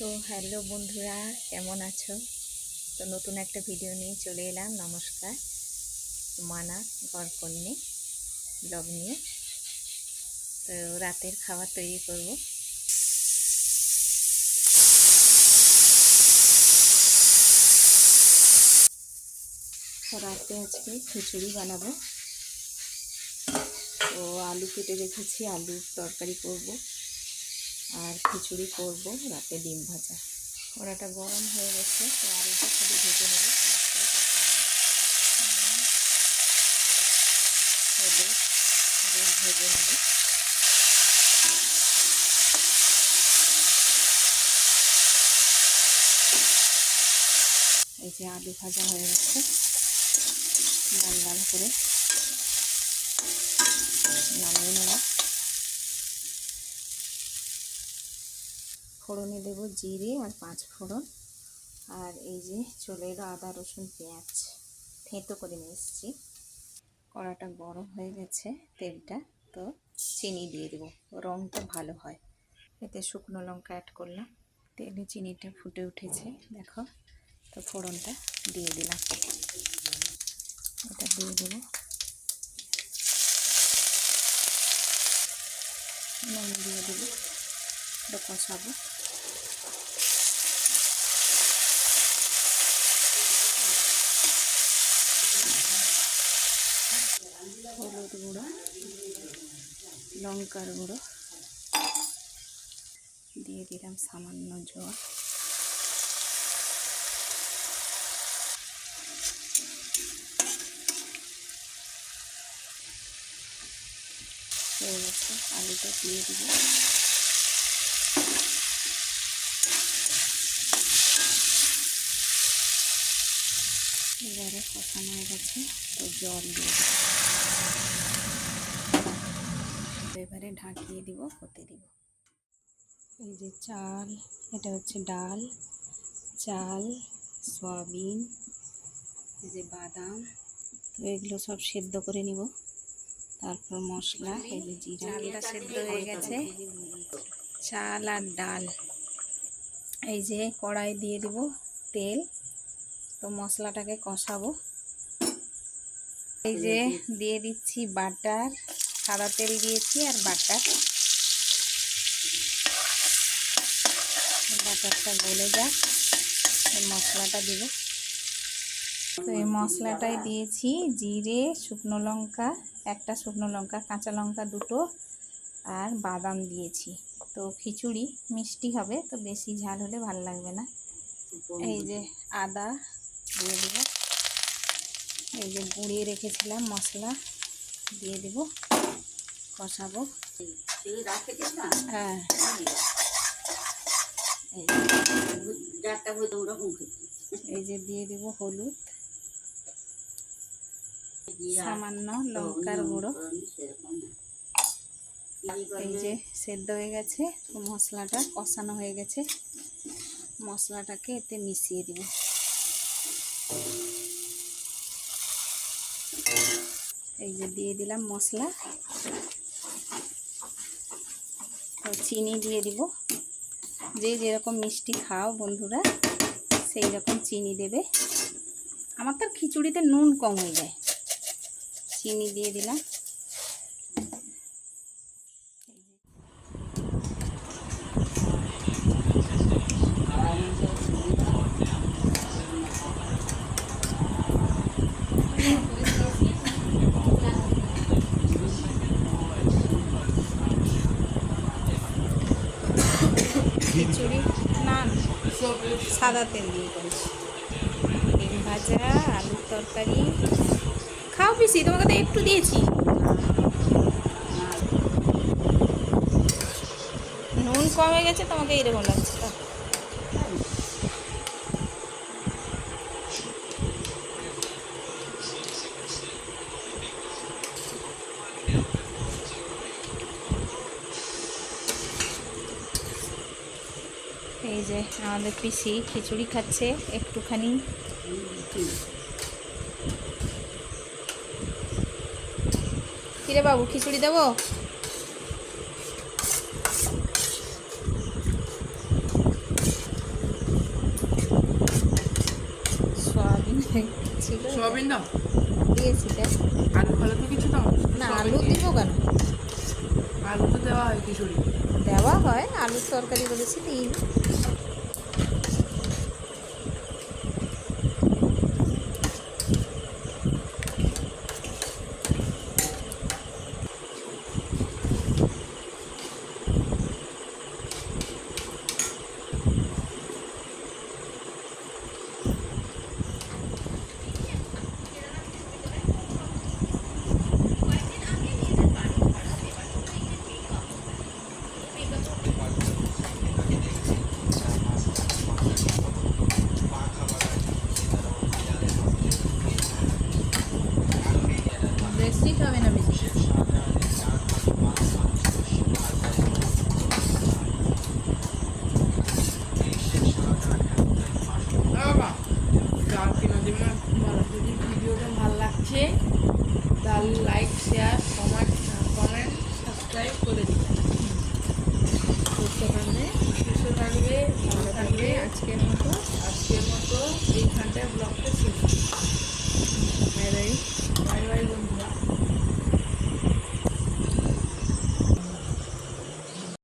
তো হ্যালো বন্ধুরা, কেমন আছো? তো নতুন একটা ভিডিও নিয়ে চলে এলাম। নমস্কার, মানা গড়কন্যে ব্লগ নিয়ে। তো রাতের খাবার তৈরি করব। রাতে আজকে খিচুড়ি বানাবো। তো আলু কেটে রেখেছি, আলুর তরকারি করব। আর খিচুড়ি করব রাতে ডিম ভাজা। কড়াটা গরম হয়ে গেছে, তো আলুটা শুধু ভেজে নেব দুধ ভেজে নেব। এই যে আলু ভাজা হয়ে গেছে, লাল লাল করে নামিয়ে নেব। ফোড়নে দেব জিরে আর পাঁচ ফোড়ন। আর এই যে চলে এলো আদা, রসুন, পেঁয়াজ থেঁতো করে নিয়ে এসেছি। কড়াটা গরম হয়ে গেছে তেলটা, তো চিনি দিয়ে দেবো রঙটা ভালো হয়। এতে শুকনো লঙ্কা অ্যাড করলাম, তেলে চিনিটা ফুটে উঠেছে, দেখো, তো ফোড়নটা দিয়ে দিলাম। এটা দিয়ে দেবো। নুন দিয়ে দেবো। এটা কষাবো হলুদ গুঁড়ো, লঙ্কার গুঁড়ো। দিয়ে দিলাম সামান্য জল। হয়ে গেছে, আলুটা দিয়ে দিব এবারে কষানো হয়ে গেছে তো জল দিয়ে দেবো। এবারে ঢাকিয়ে দিব হতে দিব। এই যে চাল এটা হচ্ছে ডাল চাল সয়াবিন এই যে বাদাম তো এগুলো সব সেদ্ধ করে নিব। তারপর মশলা এই যে জিরা চালটা সেদ্ধ হয়ে গেছে। চাল আর ডাল এই যে কড়াই দিয়ে দিব তেল। তো মশলাটাকে কষাবো। এই যে দিয়ে দিচ্ছি বাটার সাদা তেল দিয়েছি আর বাটার। বাটারটা গলে যাক এই মশলাটা দিব। তো এই মশলাটাই দিয়েছি জিরে শুকনো লঙ্কা একটা শুকনো লঙ্কা কাঁচা লঙ্কা দুটো আর বাদাম দিয়েছি। তো খিচুড়ি মিষ্টি হবে তো বেশি ঝাল হলে ভালো লাগবে না। এই যে আদা দিয়ে দেব। এই যে গুঁড়িয়ে রেখেছিলাম মশলা, দিয়ে দেব। কষাবো। হ্যাঁ। এই এই যে দিয়ে দেব হলুদ, সামান্য লঙ্কার গুঁড়ো। এই যে সেদ্ধ হয়ে গেছে মশলাটা কষানো হয়ে গেছে। মশলাটাকে এতে মিশিয়ে দিব। এই যে দিয়ে দিলাম মশলা। চিনি দিয়ে দিব। যে যেরকম মিষ্টি খাও বন্ধুরা, সেই রকম চিনি দেবে। আমার তো খিচুড়িতে নুন কম হয়ে যায়। চিনি দিয়ে দিলাম। খিচুড়ি? নান সাদা তেল দিয়ে করেছি। ডিম ভাজা, আলুর তরকারি। খাও পিসি, তোমাকে তো একটু দিয়েছি। নুন কমে গেছে, তোমাকে এরকম লাগছে। এই যে আমাদের পিসি খিচুড়ি খাচ্ছে একটুখানি। কিরে বাবু খিচুড়ি দেবো? দিয়েছি আলু ভালো তো কিছু না আলু দিব কেন? আলু তো দেওয়া হয় খিচুড়ি দেওয়া হয় আলুর তরকারি বলেছি দিই বেশি খাবে না বেশি ভিডিওটা ভালো লাগছে তাহলে like share comment comment subscribe করে দিবেন সুস্থ থাকবে সুস্থ থাকবে ভালো থাকবে আজকের মতো আজকের মতো এইখানটায় ব্লগটা